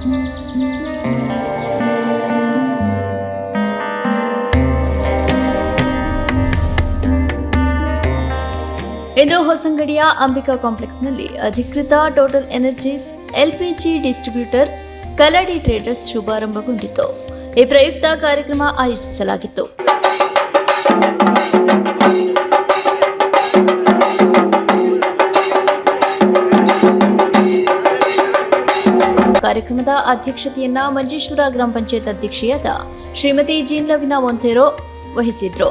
ಇಂದು ಹೊಸಂಗಡಿಯ ಅಂಬಿಕಾ ಕಾಂಪ್ಲೆಕ್ಸ್ನಲ್ಲಿ ಅಧಿಕೃತ total energies LPG distributor Kaladi traders ಶುಭಾರಂಭಗೊಂಡಿತು. ಈ ಪ್ರಯುಕ್ತ ಕಾರ್ಯಕ್ರಮ ಆಯೋಜಿಸಲಾಗಿತ್ತು. ಕಾರ್ಯಕ್ರಮದ ಅಧ್ಯಕ್ಷತೆಯನ್ನ ಮಂಜೇಶ್ವರ ಗ್ರಾಮ ಪಂಚಾಯತ್ ಅಧ್ಯಕ್ಷೆಯಾದ ಶ್ರೀಮತಿ ಜೀನ್ ಲವಿನಾ ಮೊಂಥೇರೋ ವಹಿಸಿದ್ರು.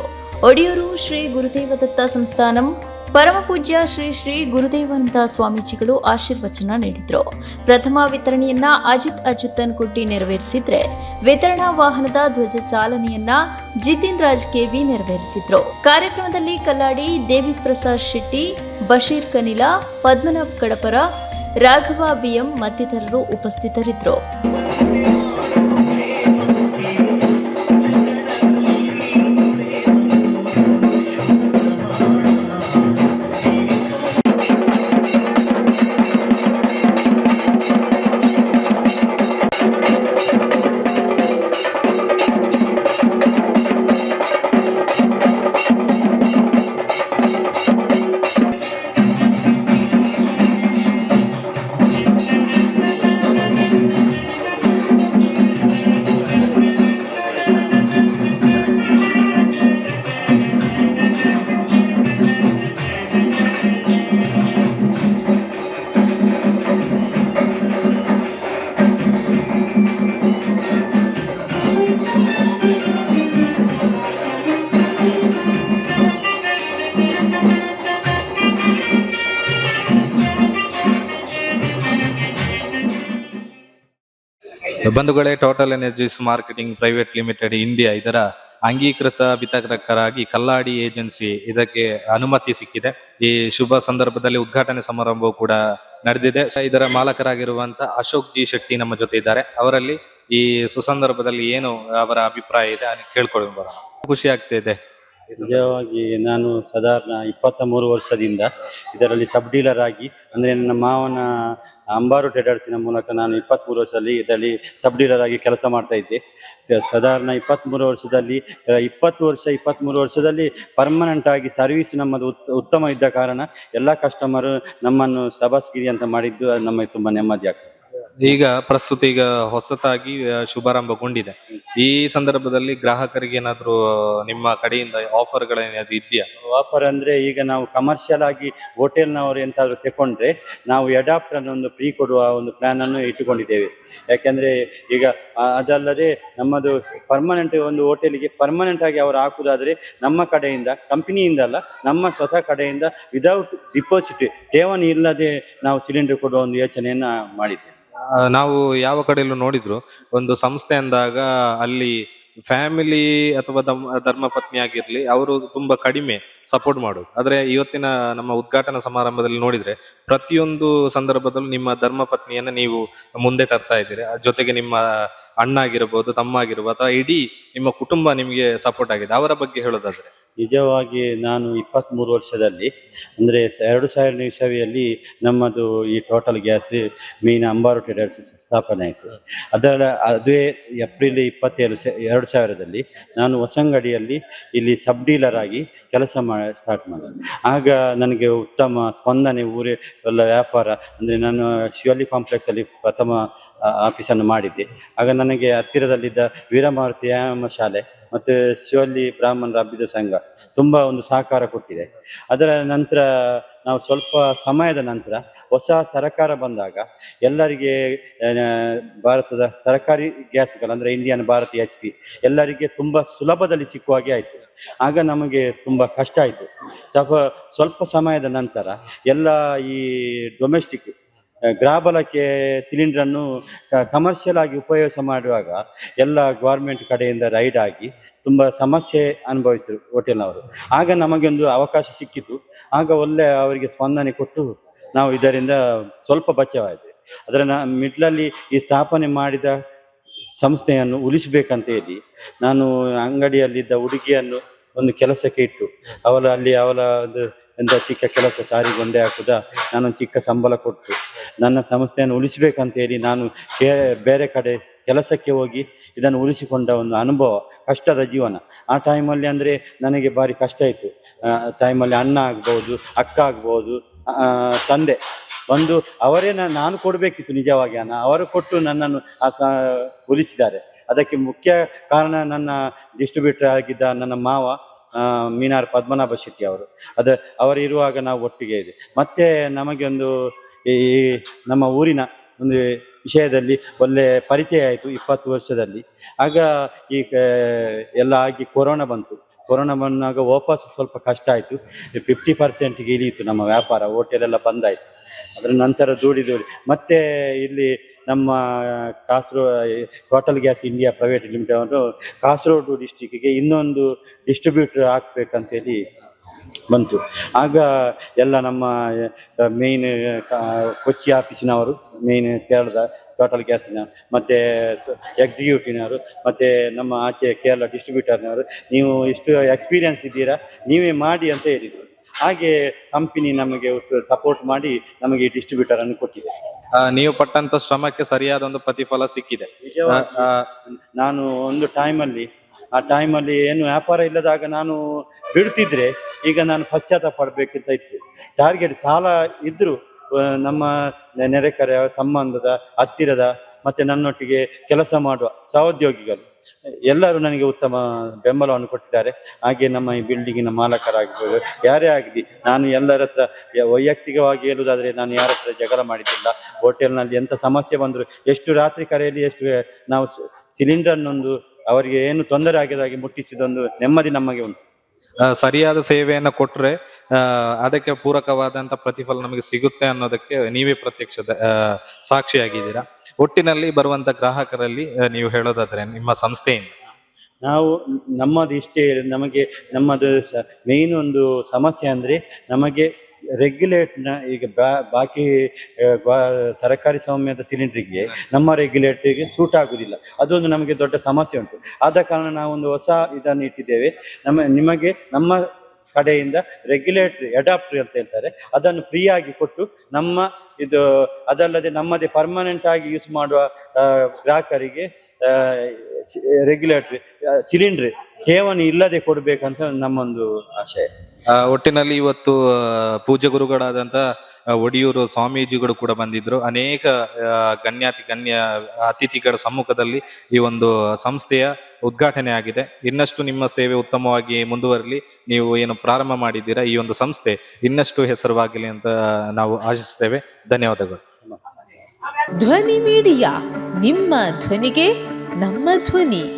ಒಡಿಯೂರು ಶ್ರೀ ಗುರುದೇವದತ್ತ ಸಂಸ್ಥಾನಂ ಪರಮಪೂಜ್ಯ ಶ್ರೀ ಶ್ರೀ ಗುರುದೇವಾನಂದ ಸ್ವಾಮೀಜಿಗಳು ಆಶೀರ್ವಚನ ನೀಡಿದ್ರು. ಪ್ರಥಮ ವಿತರಣೆಯನ್ನ ಅಜಿತ್ ಅಚ್ಯುತನ್ ಕುಟ್ಟಿ ನೆರವೇರಿಸಿದ್ರೆ, ವಿತರಣಾ ವಾಹನದ ಧ್ವಜ ಚಾಲನೆಯನ್ನ ಜಿತಿನ್ ರಾಜ್ ಕೆವಿ ನೆರವೇರಿಸಿದ್ರು. ಕಾರ್ಯಕ್ರಮದಲ್ಲಿ ಕಲ್ಲಾಡಿ ದೇವಿ ಪ್ರಸಾದ್ ಶೆಟ್ಟಿ, ಬಶೀರ್ ಕನಿಲ, ಪದ್ಮನಾಭ್ ಕಡಪರ ರಾಘವ ಬಿಎಂ ಮತ್ತಿತರರು ಉಪಸ್ಥಿತರಿದ್ದರು. ಬಂಧುಗಳೇ Total Energies marketing private limited India ಇದರ ಅಂಗೀಕೃತ ವಿತರಕರಾಗಿ ಕಲ್ಲಾಡಿ ಏಜೆನ್ಸಿ ಇದಕ್ಕೆ ಅನುಮತಿ ಸಿಕ್ಕಿದೆ. ಈ ಶುಭ ಸಂದರ್ಭದಲ್ಲಿ ಉದ್ಘಾಟನೆ ಸಮಾರಂಭ ಕೂಡ ನಡೆದಿದೆ. ಇದರ ಮಾಲಕರಾಗಿರುವಂತ ಅಶೋಕ್ ಜಿ ಶೆಟ್ಟಿ ನಮ್ಮ ಜೊತೆ ಇದ್ದಾರೆ. ಅವರಲ್ಲಿ ಈ ಸುಸಂದರ್ಭದಲ್ಲಿ ಏನು ಅವರ ಅಭಿಪ್ರಾಯ ಇದೆ ಕೇಳ್ಕೊಳ್ಬೋದು ಖುಷಿ ಖುಷಿ ಆಗ್ತಿದೆ ನಿಜವಾಗಿ ನಾನು ಸಾಧಾರಣ ಇಪ್ಪತ್ತ ಮೂರು ವರ್ಷದಿಂದ ಇದರಲ್ಲಿ ಸಬ್ ಡೀಲರ್ ಆಗಿ, ಅಂದರೆ ನನ್ನ ಮಾವನ ಅಂಬಾರು ಟ್ರೇಡರ್ಸಿನ ಮೂಲಕ ನಾನು ಇಪ್ಪತ್ತ್ಮೂರು ವರ್ಷದಲ್ಲಿ ಇದರಲ್ಲಿ ಸಬ್ ಡೀಲರ್ ಆಗಿ ಕೆಲಸ ಮಾಡ್ತಾ ಇದ್ದೆ. ಸಾಧಾರಣ ಇಪ್ಪತ್ತ್ಮೂರು ವರ್ಷದಲ್ಲಿ ಇಪ್ಪತ್ತು ವರ್ಷ ಇಪ್ಪತ್ತ್ಮೂರು ವರ್ಷದಲ್ಲಿ ಪರ್ಮನೆಂಟ್ ಆಗಿ ಸರ್ವಿಸ್ ನಮ್ಮದು ಉತ್- ಉತ್ತಮ ಇದ್ದ ಕಾರಣ ಎಲ್ಲ ಕಸ್ಟಮರ್ ನಮ್ಮನ್ನು ಸಬಸ್ಗಿರಿ ಅಂತ ಮಾಡಿದ್ದು ನಮಗೆ ತುಂಬ ನೆಮ್ಮದಿ ಆಗ್ತದೆ. ಈಗ ಪ್ರಸ್ತುತ ಈಗ ಹೊಸತಾಗಿ ಶುಭಾರಂಭಗೊಂಡಿದೆ. ಈ ಸಂದರ್ಭದಲ್ಲಿ ಗ್ರಾಹಕರಿಗೆ ಏನಾದ್ರು ನಿಮ್ಮ ಕಡೆಯಿಂದ ಆಫರ್ಗಳೇನಾದ್ರು ಇದೆಯಾ? ಆಫರ್ ಅಂದ್ರೆ ಈಗ ನಾವು ಕಮರ್ಷಿಯಲ್ ಆಗಿ ಹೋಟೆಲ್ನವರು ಎಂತಾದ್ರು ತಗೊಂಡ್ರೆ ನಾವು ಅಡಾಪ್ಟರ್ ಅನ್ನು ಒಂದು ಫ್ರೀ ಕೊಡುವ ಒಂದು ಪ್ಲಾನ್ ಅನ್ನು ಇಟ್ಟುಕೊಂಡಿದ್ದೇವೆ. ಯಾಕೆಂದ್ರೆ ಈಗ ಅದಲ್ಲದೆ ನಮ್ಮದು ಪರ್ಮನೆಂಟ್ ಒಂದು ಹೋಟೆಲಿಗೆ ಪರ್ಮನೆಂಟ್ ಆಗಿ ಅವರು ಹಾಕುದಾದ್ರೆ ನಮ್ಮ ಕಡೆಯಿಂದ ಕಂಪನಿಯಿಂದ ಅಲ್ಲ ನಮ್ಮ ಸ್ವತಃ ಕಡೆಯಿಂದ ವಿದೌಟ್ ಡಿಪಾಸಿಟ್ ಠೇವಣಿ ಇಲ್ಲದೆ ನಾವು ಸಿಲಿಂಡರ್ ಕೊಡುವ ಒಂದು ಯೋಚನೆಯನ್ನ ಮಾಡಿದ್ದೇವೆ. ಆ, ನಾವು ಯಾವ ಕಡೆಯಲ್ಲೂ ನೋಡಿದ್ರು ಒಂದು ಸಂಸ್ಥೆ ಅಂದಾಗ ಅಲ್ಲಿ ಫ್ಯಾಮಿಲಿ ಅಥವಾ ಧರ್ಮ ಪತ್ನಿ ಆಗಿರ್ಲಿ ಅವರು ತುಂಬಾ ಕಡಿಮೆ ಸಪೋರ್ಟ್ ಮಾಡೋದು. ಆದ್ರೆ ಇವತ್ತಿನ ನಮ್ಮ ಉದ್ಘಾಟನಾ ಸಮಾರಂಭದಲ್ಲಿ ನೋಡಿದ್ರೆ, ಪ್ರತಿಯೊಂದು ಸಂದರ್ಭದಲ್ಲೂ ನಿಮ್ಮ ಧರ್ಮ ಪತ್ನಿಯನ್ನ ನೀವು ಮುಂದೆ ತರ್ತಾ ಇದ್ದೀರಿ. ಜೊತೆಗೆ ನಿಮ್ಮ ಅಣ್ಣ ಆಗಿರ್ಬೋದು ತಮ್ಮ ಆಗಿರ್ಬೋದು ಅಥವಾ ಇಡೀ ನಿಮ್ಮ ಕುಟುಂಬ ನಿಮಗೆ ಸಪೋರ್ಟ್ ಆಗಿದೆ. ಅವರ ಬಗ್ಗೆ ಹೇಳೋದಾದ್ರೆ. ನಿಜವಾಗಿ ನಾನು ಇಪ್ಪತ್ತ್ಮೂರು ವರ್ಷದಲ್ಲಿ, ಅಂದರೆ ಎರಡು ಸಾವಿರನೇ ಇಸವಿಯಲ್ಲಿ ನಮ್ಮದು ಈ ಟೋಟಲ್ ಗ್ಯಾಸ್ ಮೀನ ಅಂಬಾರು ಟ್ರೇಡರ್ಸ್ ಸ್ಥಾಪನೆ ಆಯಿತು. ಅದರ, ಅದೇ ಏಪ್ರಿಲ್ ಇಪ್ಪತ್ತೇಳು, ಸ ಎರಡು ಸಾವಿರದಲ್ಲಿ ನಾನು ಹೊಸಂಗಡಿಯಲ್ಲಿ ಇಲ್ಲಿ ಸಬ್ ಡೀಲರ್ ಆಗಿ ಕೆಲಸ ಮಾಡಿ ಸ್ಟಾರ್ಟ್ ಮಾಡಿದೆ. ಆಗ ನನಗೆ ಉತ್ತಮ ಸ್ಪಂದನೆ, ಊರೇ ಎಲ್ಲ ವ್ಯಾಪಾರ, ಅಂದರೆ ನಾನು ಶಿವಲ್ಲಿ ಕಾಂಪ್ಲೆಕ್ಸಲ್ಲಿ ಪ್ರಥಮ ಆಫೀಸನ್ನು ಮಾಡಿದ್ದೆ. ಆಗ ನನಗೆ ಹತ್ತಿರದಲ್ಲಿದ್ದ ವೀರಮಾರುತಿ ವ್ಯಾಯಾಮ ಶಾಲೆ ಮತ್ತು ಶಿವಲ್ಲಿ ಬ್ರಾಹ್ಮಣರ ಅಭ್ಯುದ ಸಂಘ ತುಂಬ ಒಂದು ಸಹಕಾರ ಕೊಟ್ಟಿದೆ. ಅದರ ನಂತರ ನಾವು ಸ್ವಲ್ಪ ಸಮಯದ ನಂತರ ಹೊಸ ಸರಕಾರ ಬಂದಾಗ ಎಲ್ಲರಿಗೆ ಭಾರತದ ಸರಕಾರಿ ಗ್ಯಾಸ್ಗಳು ಅಂದರೆ ಇಂಡಿಯನ್ ಭಾರತ್ ಎಚ್ ಪಿ ಎಲ್ಲರಿಗೆ ತುಂಬ ಸುಲಭದಲ್ಲಿ ಸಿಕ್ಕುವ ಹಾಗೆ ಆಯಿತು. ಆಗ ನಮಗೆ ತುಂಬ ಕಷ್ಟ ಆಯಿತು. ಸ್ವಲ್ಪ ಸ್ವಲ್ಪ ಸಮಯದ ನಂತರ ಎಲ್ಲ ಈ ಡೊಮೆಸ್ಟಿಕ್ ಗ್ರಾಬಲಕ್ಕೆ ಸಿಲಿಂಡ್ರನ್ನು ಕಮರ್ಷಿಯಲ್ ಆಗಿ ಉಪಯೋಗ ಮಾಡುವಾಗ ಎಲ್ಲ ಗೌರ್ಮೆಂಟ್ ಕಡೆಯಿಂದ ರೈಡ್ ಆಗಿ ತುಂಬ ಸಮಸ್ಯೆ ಅನುಭವಿಸಿದರು ಹೋಟೆಲ್ನವರು. ಆಗ ನಮಗೊಂದು ಅವಕಾಶ ಸಿಕ್ಕಿತು. ಆಗ ಒಳ್ಳೆ ಅವರಿಗೆ ಸ್ಪಂದನೆ ಕೊಟ್ಟು ನಾವು ಇದರಿಂದ ಸ್ವಲ್ಪ ಬಚಾವಾಯಿತು ಅದರ ನ, ಮಿಡ್ಲಲ್ಲಿ ಈ ಸ್ಥಾಪನೆ ಮಾಡಿದ ಸಂಸ್ಥೆಯನ್ನು ಉಳಿಸಬೇಕಂತ ಹೇಳಿ ನಾನು ಅಂಗಡಿಯಲ್ಲಿದ್ದ ಹುಡುಗಿಯನ್ನು ಒಂದು ಕೆಲಸಕ್ಕೆ ಇಟ್ಟು ಅವಳ ಅಲ್ಲಿ ಅವಳ ಒಂದು ಎಂತ ಚಿಕ್ಕ ಕೆಲಸ ಸಾರಿ ಗೊಂಡೆ ಹಾಕುದ ನಾನೊಂದು ಚಿಕ್ಕ ಸಂಬಳ ಕೊಟ್ಟು ನನ್ನ ಸಂಸ್ಥೆಯನ್ನು ಉಳಿಸಬೇಕಂತ ಹೇಳಿ ನಾನು ಕೇ, ಬೇರೆ ಕಡೆ ಕೆಲಸಕ್ಕೆ ಹೋಗಿ ಇದನ್ನು ಉಳಿಸಿಕೊಂಡ ಒಂದು ಅನುಭವ, ಕಷ್ಟದ ಜೀವನ. ಆ ಟೈಮಲ್ಲಿ ಅಂದರೆ ನನಗೆ ಭಾರಿ ಕಷ್ಟ ಇತ್ತು ಟೈಮಲ್ಲಿ ಅಣ್ಣ ಆಗ್ಬೋದು, ಅಕ್ಕ ಆಗ್ಬೋದು ತಂದೆ. ಒಂದು ಅವರೇ ನಾನು ಕೊಡಬೇಕಿತ್ತು ನಿಜವಾಗಿ ಅನ್ನ ಅವರು ಕೊಟ್ಟು ನನ್ನನ್ನು ಆ ಸ, ಉಳಿಸಿದ್ದಾರೆ. ಅದಕ್ಕೆ ಮುಖ್ಯ ಕಾರಣ ನನ್ನ ಡಿಸ್ಟ್ರಿಬ್ಯೂಟರ್ ಆಗಿದ್ದ ನನ್ನ ಮಾವ. ಮೀನಾರ್ ಪದ್ಮನಾಭ ಶೆಟ್ಟಿ ಅವರು. ಅದು ಅವರು ಇರುವಾಗ ನಾವು ಒಟ್ಟಿಗೆ ಇದೆ ಮತ್ತೆ ನಮಗೆ ಒಂದು ಈ ನಮ್ಮ ಊರಿನ ಒಂದು ವಿಷಯದಲ್ಲಿ ಒಳ್ಳೆ ಪರಿಚಯ ಆಯಿತು ಇಪ್ಪತ್ತು ವರ್ಷದಲ್ಲಿ. ಆಗ ಈ ಎಲ್ಲ ಆಗಿ ಕೊರೋನಾ ಬಂತು. ಕೊರೋನಾ ಬಂದಾಗ ವಾಪಸ್ ಸ್ವಲ್ಪ ಕಷ್ಟ ಆಯಿತು. ಫಿಫ್ಟಿ ಪರ್ಸೆಂಟ್ಗೆ ಇಳಿಯಿತು ನಮ್ಮ ವ್ಯಾಪಾರ, ಹೋಟೆಲೆಲ್ಲ ಬಂದಾಯಿತು. ಅದರ ನಂತರ ದೂಡಿ ದೂಡಿ. ಮತ್ತೆ ಇಲ್ಲಿ ನಮ್ಮ ಕಾಸರೋ Total Gas India private limited ಅವರು ಕಾಸರಗೋಡು ಡಿಸ್ಟಿಕ್ಕಿಗೆ ಇನ್ನೊಂದು ಡಿಸ್ಟ್ರಿಬ್ಯೂಟರ್ ಹಾಕ್ಬೇಕಂತೇಳಿ ಬಂತು. ಆಗ ಎಲ್ಲ ನಮ್ಮ ಮೇಯ್ನ್ ಕೊಚ್ಚಿ ಆಫೀಸಿನವರು ಮೇಯ್ನ್ ಕೇರಳದ ಟೋಟಲ್ ಗ್ಯಾಸಿನ ಮತ್ತು ಎಕ್ಸಿಕ್ಯೂಟಿವ್ನವರು ಮತ್ತು ನಮ್ಮ ಆಚೆ ಕೇರಳ ಡಿಸ್ಟ್ರಿಬ್ಯೂಟರ್ನವರು ನೀವು ಇಷ್ಟು ಎಕ್ಸ್ಪೀರಿಯನ್ಸ್ ಇದ್ದೀರಾ, ನೀವೇ ಮಾಡಿ ಅಂತ ಹೇಳಿದರು. ಹಾಗೆ ಕಂಪನಿ ನಮಗೆ ಸಪೋರ್ಟ್ ಮಾಡಿ ನಮಗೆ ಡಿಸ್ಟ್ರಿಬ್ಯೂಟರ್ ಅನ್ನು ಕೊಟ್ಟಿದೆ. ಆ, ನೀವು ಪಟ್ಟಂತ ಶ್ರಮಕ್ಕೆ ಸರಿಯಾದ ಒಂದು ಪ್ರತಿಫಲ ಸಿಕ್ಕಿದೆ. ಆ, ನಾನು ಒಂದು ಟೈಮಲ್ಲಿ ಆ ಟೈಮಲ್ಲಿ ಏನು ವ್ಯಾಪಾರ ಇಲ್ಲದಾಗ ನಾನು ಬಿಡ್ತಿದ್ರೆ ಈಗ ನಾನು ಪಶ್ಚಾತ್ತಾಪ ಪಡಬೇಕಿಂತ ಇತ್ತು. ಟಾರ್ಗೆಟ್ ಸಾಲ ಇದ್ದರೂ ನಮ್ಮ ನೆರೆಕರೆ ಸಂಬಂಧದ ಹತ್ತಿರದ ಮತ್ತೆ ನನ್ನೊಟ್ಟಿಗೆ ಕೆಲಸ ಮಾಡುವ ಸಹೋದ್ಯೋಗಿಗಳು. ಎಲ್ಲರೂ ನನಗೆ ಉತ್ತಮ ಬೆಂಬಲವನ್ನು ಕೊಟ್ಟಿದ್ದಾರೆ. ಹಾಗೆ ನಮ್ಮ ಈ ಬಿಲ್ಡಿಂಗಿನ ಮಾಲಕರಾಗಿರ್ಬೋದು, ಯಾರೇ ಆಗಲಿ, ನಾನು ಎಲ್ಲರ ಹತ್ರ ವೈಯಕ್ತಿಕವಾಗಿ ಹೇಳುವುದಾದರೆ ನಾನು ಯಾರ ಹತ್ರ ಜಗಳ ಮಾಡಿದ್ದಿಲ್ಲ. ಹೋಟೆಲ್ನಲ್ಲಿ ಎಂಥ ಸಮಸ್ಯೆ ಬಂದರೂ ಎಷ್ಟು ರಾತ್ರಿ ಕರೆಯಲ್ಲಿ ಎಷ್ಟು, ನಾವು ಸಿಲಿಂಡರ್ನೊಂದು ಅವರಿಗೆ ಏನು ತೊಂದರೆ ಆಗಿದಾಗೆ ಮುಟ್ಟಿಸಿದೊಂದು ನೆಮ್ಮದಿ ನಮಗೆ ಉಂಟು. ಸರಿಯಾದ ಸೇವೆಯನ್ನು ಕೊಟ್ಟರೆ ಅದಕ್ಕೆ ಪೂರಕವಾದಂಥ ಪ್ರತಿಫಲ ನಮಗೆ ಸಿಗುತ್ತೆ ಅನ್ನೋದಕ್ಕೆ ನೀವೇ ಪ್ರತ್ಯಕ್ಷ ಸಾಕ್ಷಿಯಾಗಿದ್ದೀರಾ? ಒಟ್ಟಿನಲ್ಲಿ ಬರುವಂತ ಗ್ರಾಹಕರಲ್ಲಿ ನೀವು ಹೇಳೋದಾದ್ರೆ ನಿಮ್ಮ ಸಂಸ್ಥೆಯಿಂದ. ನಾವು ನಮ್ಮದು ಇಷ್ಟೇ ನಮಗೆ ನಮ್ಮದು ಮೇನ್ ಒಂದು ಸಮಸ್ಯೆ ಅಂದ್ರೆ ನಮಗೆ ರೆಗ್ಯುಲೇಟ್ನ ಈಗ ಬಾಕಿ ಸರಕಾರಿ ಸ್ವಾಮ್ಯದ ಸಿಲಿಂಡ್ರಿಗೆ ನಮ್ಮ ರೆಗ್ಯುಲೇಟರ್ಗೆ ಸೂಟ್ ಆಗುವುದಿಲ್ಲ ಅದೊಂದು ನಮಗೆ ದೊಡ್ಡ ಸಮಸ್ಯೆ ಉಂಟು. ಆದ ಕಾರಣ ನಾವೊಂದು ಹೊಸ ಇದನ್ನು ಇಟ್ಟಿದ್ದೇವೆ. ನಮ್ಮ, ನಿಮಗೆ ನಮ್ಮ ಕಡೆಯಿಂದ ರೆಗ್ಯುಲೇಟರ್ ಅಡಾಪ್ಟರ್ ಅಂತ ಹೇಳ್ತಾರೆ. ಅದನ್ನು ಫ್ರೀಯಾಗಿ ಕೊಟ್ಟು ನಮ್ಮ ಇದು ಅದಲ್ಲದೆ ನಮ್ಮದೇ ಪರ್ಮನೆಂಟ್ ಆಗಿ ಯೂಸ್ ಮಾಡುವ ಗ್ರಾಹಕರಿಗೆ ರೆಗ್ಯುಲೇಟ್ರಿ ಸಿಲಿಂಡ್ರ್ ಠೇವಣಿ ಇಲ್ಲದೆ ಕೊಡಬೇಕಂತ ನಮ್ಮೊಂದು ಆಶಯ ಒಟ್ಟಿನಲ್ಲಿ ಇವತ್ತು ಪೂಜೆ ಗುರುಗಳಾದಂತ ಒಡಿಯೂರು ಸ್ವಾಮೀಜಿಗಳು ಕೂಡ ಬಂದಿದ್ರು. ಅನೇಕ ಗಣ್ಯಾತಿ, ಗಣ್ಯ, ಅತಿಥಿಗಳ ಸಮ್ಮುಖದಲ್ಲಿ ಈ ಒಂದು ಸಂಸ್ಥೆಯ ಉದ್ಘಾಟನೆ ಆಗಿದೆ. ಇನ್ನಷ್ಟು ನಿಮ್ಮ ಸೇವೆ ಉತ್ತಮವಾಗಿ ಮುಂದುವರಲಿ, ನೀವು ಏನು ಪ್ರಾರಂಭ ಮಾಡಿದ್ದೀರಾ ಈ ಒಂದು ಸಂಸ್ಥೆ ಇನ್ನಷ್ಟು ಹೆಸರುವಾಗಲಿ ಅಂತ ನಾವು ಆಶಿಸ್ತೇವೆ. ಧನ್ಯವಾದಗಳು. ಧ್ವನಿ ಮೀಡಿಯಾ ನಿಮ್ಮ ಧ್ವನಿಗೆ ನಮ್ಮ ಧ್ವನಿ.